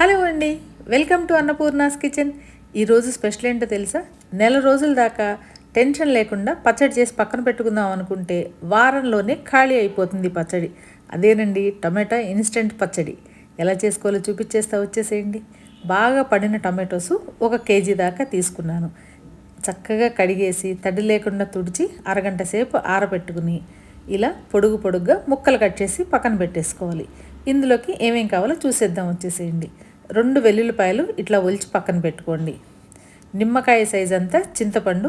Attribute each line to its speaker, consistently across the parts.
Speaker 1: Hello అండి. Welcome to Annapurna's kitchen. ఈరోజు special ఏంటో తెలుసా? నెల రోజుల దాకా టెన్షన్ లేకుండా పచ్చడి చేసి పక్కన పెట్టుకుందాం అనుకుంటే వారంలోనే ఖాళీ అయిపోతుంది పచ్చడి. అదేనండి టమాటా ఇన్స్టెంట్ పచ్చడి. ఎలా చేసుకోవాలో చూపించేస్తా వచ్చేసేయండి. బాగా పడిన టమాటోస్ ఒక కేజీ దాకా తీసుకున్నాను. చక్కగా కడిగేసి తడి లేకుండా తుడిచి అరగంట సేపు ఆరబెట్టుకుని ఇలా పొడుగు పొడుగ్గా ముక్కలు కట్ చేసి పక్కన పెట్టేసుకోవాలి. ఇందులోకి ఏమేం కావాలో చూసేద్దాం వచ్చేసేయండి. రెండు వెల్లుల్లిపాయలు ఇట్లా ఒలిచి పక్కన పెట్టుకోండి. నిమ్మకాయ సైజ్ అంతా చింతపండు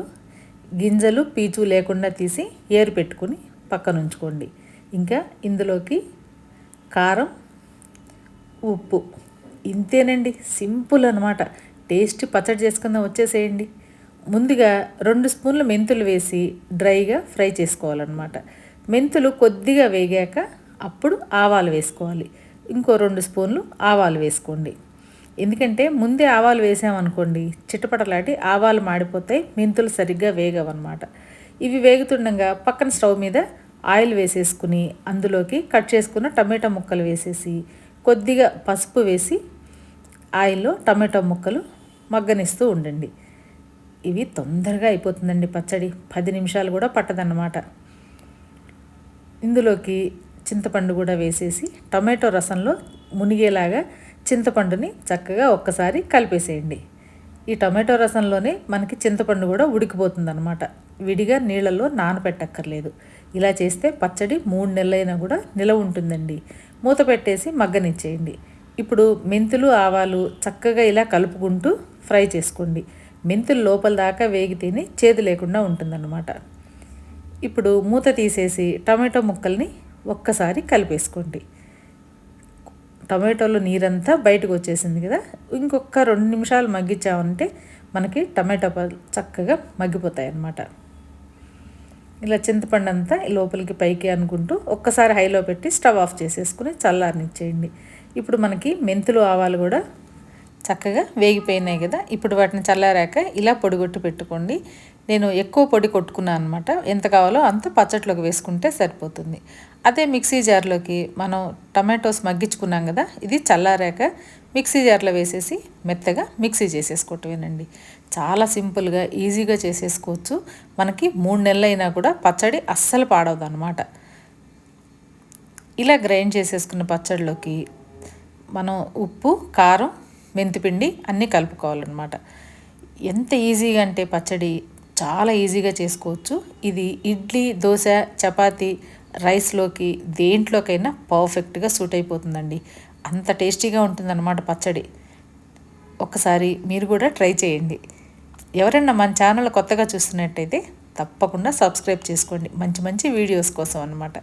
Speaker 1: గింజలు పీచు లేకుండా తీసి ఏరు పెట్టుకుని పక్కన ఉంచుకోండి. ఇంకా ఇందులోకి కారం ఉప్పు. ఇంతేనండి సింపుల్ అనమాట టేస్ట్ పచ్చడి చేసుకుందాం వచ్చేసేయండి. ముందుగా రెండు స్పూన్లు మెంతులు వేసి డ్రైగా ఫ్రై చేసుకోవాలన్నమాట. మెంతులు కొద్దిగా వేగాక అప్పుడు ఆవాలు వేసుకోవాలి. ఇంకో రెండు స్పూన్లు ఆవాలు వేసుకోండి. ఎందుకంటే ముందే ఆవాలు వేసామనుకోండి చిట్టపటలాటి ఆవాలు మాడిపోతాయి మెంతులు సరిగ్గా వేగవన్నమాట. ఇవి వేగుతుండగా పక్కన స్టవ్ మీద ఆయిల్ వేసేసుకుని అందులోకి కట్ చేసుకున్న టమాటా ముక్కలు వేసేసి కొద్దిగా పసుపు వేసి ఆయిల్లో టమాటా ముక్కలు మగ్గనిస్తూ ఉండండి. ఇవి తొందరగా అయిపోతుందండి పచ్చడి. పది నిమిషాలు కూడా పట్టదన్నమాట. ఇందులోకి చింతపండు కూడా వేసేసి టమాటో రసంలో మునిగేలాగా చింతపండుని చక్కగా ఒక్కసారి కలిపేసేయండి. ఈ టమాటో రసంలోనే మనకి చింతపండు కూడా ఉడికిపోతుంది అనమాట విడిగా నీళ్ళల్లో నానపెట్టక్కర్లేదు. ఇలా చేస్తే పచ్చడి మూడు నెలలైనా కూడా నిలవ ఉంటుందండి. మూత పెట్టేసి మగ్గనిచ్చేయండి. ఇప్పుడు మెంతులు ఆవాలు చక్కగా ఇలా కలుపుకుంటూ ఫ్రై చేసుకోండి. మెంతులు లోపల దాకా వేగితేనే చేదు లేకుండా ఉంటుందన్నమాట. ఇప్పుడు మూత తీసేసి టమాటో ముక్కల్ని ఒక్కసారి కలిపేసుకోండి. టమాటోలో నీరంతా బయటకు వచ్చేసింది కదా. ఇంకొక రెండు నిమిషాలు మగ్గించామంటే మనకి టమాటో చక్కగా మగ్గిపోతాయి అన్నమాట. ఇలా చింతపండు అంతా లోపలికి పైకి అనుకుంటూ ఒక్కసారి హైలో పెట్టి స్టవ్ ఆఫ్ చేసేసుకుని చల్లారనిచ్చేయండి. ఇప్పుడు మనకి మెంతులు ఆవాలు కూడా చక్కగా వేగిపోయినాయి కదా. ఇప్పుడు వాటిని చల్లారాక ఇలా పొడిగొట్టు పెట్టుకోండి. నేను ఎక్కువ పొడి కొట్టుకున్నాను అనమాట ఎంత కావాలో అంత పచ్చట్లోకి వేసుకుంటే సరిపోతుంది. అదే మిక్సీ జార్లోకి మనం టమాటోస్ మగ్గించుకున్నాం కదా ఇది చల్లారాక మిక్సీ జార్లో వేసేసి మెత్తగా మిక్సీ చేసేసుకోవటమేనండి. చాలా సింపుల్గా ఈజీగా చేసేసుకోవచ్చు. మనకి మూడు నెలలైనా కూడా పచ్చడి అస్సలు పాడవదు అనమాట ఇలా గ్రైండ్ చేసేసుకున్న పచ్చడిలోకి మనం ఉప్పు కారం మెంతిపిండి అన్నీ కలుపుకోవాలన్నమాట. ఎంత ఈజీగా అంటే పచ్చడి చాలా ఈజీగా చేసుకోవచ్చు. ఇది ఇడ్లీ దోశ చపాతి రైస్లోకి దేంట్లోకైనా పర్ఫెక్ట్గా సూట్ అయిపోతుందండి. అంత టేస్టీగా ఉంటుందన్నమాట పచ్చడి. ఒకసారి మీరు కూడా ట్రై చేయండి. ఎవరైనా మన ఛానల్ కొత్తగా చూస్తున్నట్టయితే తప్పకుండా సబ్స్క్రైబ్ చేసుకోండి. మంచి మంచి వీడియోస్ కోసం అనమాట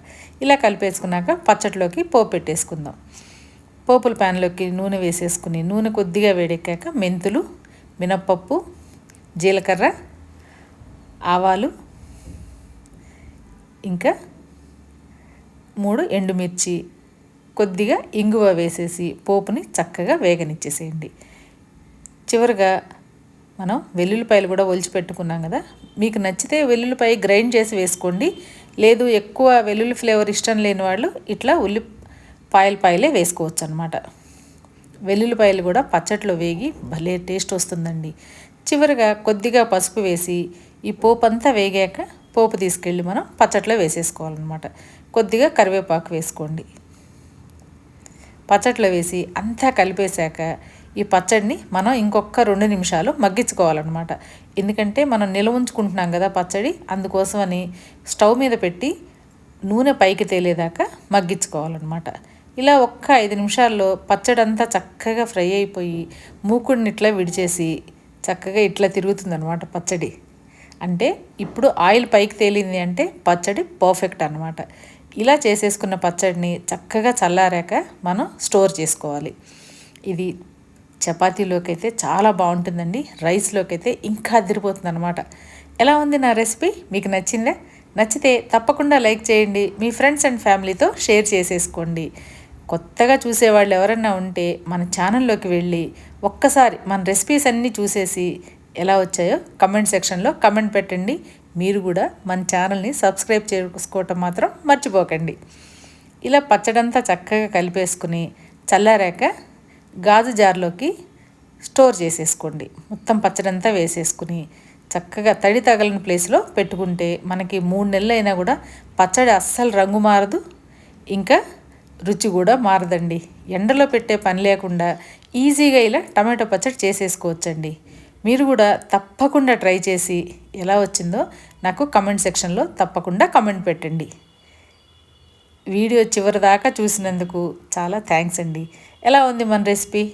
Speaker 1: ఇలా కలిపేసుకున్నాక పచ్చట్లోకి పోపు పెట్టేసుకుందాం. పోపుల ప్యాన్లోకి నూనె వేసేసుకుని నూనె కొద్దిగా వేడెక్కాక మెంతులు మినప్పప్పు జీలకర్ర ఆవాలు ఇంకా మూడు ఎండుమిర్చి కొద్దిగా ఇంగువ వేసేసి పోపుని చక్కగా వేగనిచ్చేసేయండి. చివరిగా మనం వెల్లుల్లిపాయలు కూడా ఒలిచిపెట్టుకున్నాం కదా మీకు నచ్చితే వెల్లుల్లిపాయ గ్రైండ్ చేసి వేసుకోండి. లేదు ఎక్కువ వెల్లుల్లి ఫ్లేవర్ ఇష్టం లేని వాళ్ళు ఇట్లా ఉల్లి పాయల పాయలే వేసుకోవచ్చు అనమాట వెల్లుల్లిపాయలు కూడా పచ్చట్లో వేగి భలే టేస్ట్ వస్తుందండి. చివరిగా కొద్దిగా పసుపు వేసి ఈ పోపు అంతా వేగాక పోపు తీసుకెళ్ళి మనం పచ్చట్లో వేసేసుకోవాలన్నమాట. కొద్దిగా కరివేపాకు వేసుకోండి. పచ్చట్లో వేసి అంతా కలిపేశాక ఈ పచ్చడిని మనం ఇంకొక రెండు నిమిషాలు మగ్గించుకోవాలన్నమాట. ఎందుకంటే మనం నిల్వ ఉంచుకుంటున్నాం కదా పచ్చడి అందుకోసమని స్టవ్ మీద పెట్టి నూనె పైకి తేలేదాకా మగ్గించుకోవాలన్నమాట. ఇలా ఒక్క ఐదు నిమిషాల్లో పచ్చడి అంతా చక్కగా ఫ్రై అయిపోయి మూకుడిని ఇట్లా విడిచేసి చక్కగా ఇట్లా తిరుగుతుందనమాట పచ్చడి. అంటే ఇప్పుడు ఆయిల్ పైకి తేలింది అంటే పచ్చడి పర్ఫెక్ట్ అనమాట ఇలా చేసేసుకున్న పచ్చడిని చక్కగా చల్లారాక మనం స్టోర్ చేసుకోవాలి. ఇది చపాతీలోకి అయితే చాలా బాగుంటుందండి. రైస్లోకి అయితే ఇంకా అదిరిపోతుంది అనమాట ఎలా ఉంది నా రెసిపీ? మీకు నచ్చిందా? నచ్చితే తప్పకుండా లైక్ చేయండి. మీ ఫ్రెండ్స్ అండ్ ఫ్యామిలీతో షేర్ చేసేసుకోండి. కొత్తగా చూసేవాళ్ళు ఎవరన్నా ఉంటే మన ఛానల్లోకి వెళ్ళి ఒక్కసారి మన రెసిపీస్ అన్నీ చూసేసి ఎలా వచ్చాయో కమెంట్ సెక్షన్లో కమెంట్ పెట్టండి. మీరు కూడా మన ఛానల్ని సబ్స్క్రైబ్ చేసుకోవటం మాత్రం మర్చిపోకండి. ఇలా పచ్చడంతా చక్కగా కలిపేసుకుని చల్లారాక గాజు జార్లోకి స్టోర్ చేసేసుకోండి. మొత్తం పచ్చడంతా వేసేసుకుని చక్కగా తడి తగలని ప్లేస్లో పెట్టుకుంటే మనకి మూడు నెలలైనా కూడా పచ్చడి అస్సలు రంగు మారదు. ఇంకా రుచి కూడా మారదండి. ఎండలో పెట్టే పని లేకుండా ఈజీగా ఇలా టమాటో పచ్చడి చేసేసుకోవచ్చండి. మీరు కూడా తప్పకుండా ట్రై చేసి ఎలా వచ్చిందో నాకు కమెంట్ సెక్షన్లో తప్పకుండా కమెంట్ పెట్టండి. వీడియో చివరి దాకా చూసినందుకు చాలా థ్యాంక్స్ అండి. ఎలా ఉంది మన రెసిపీ?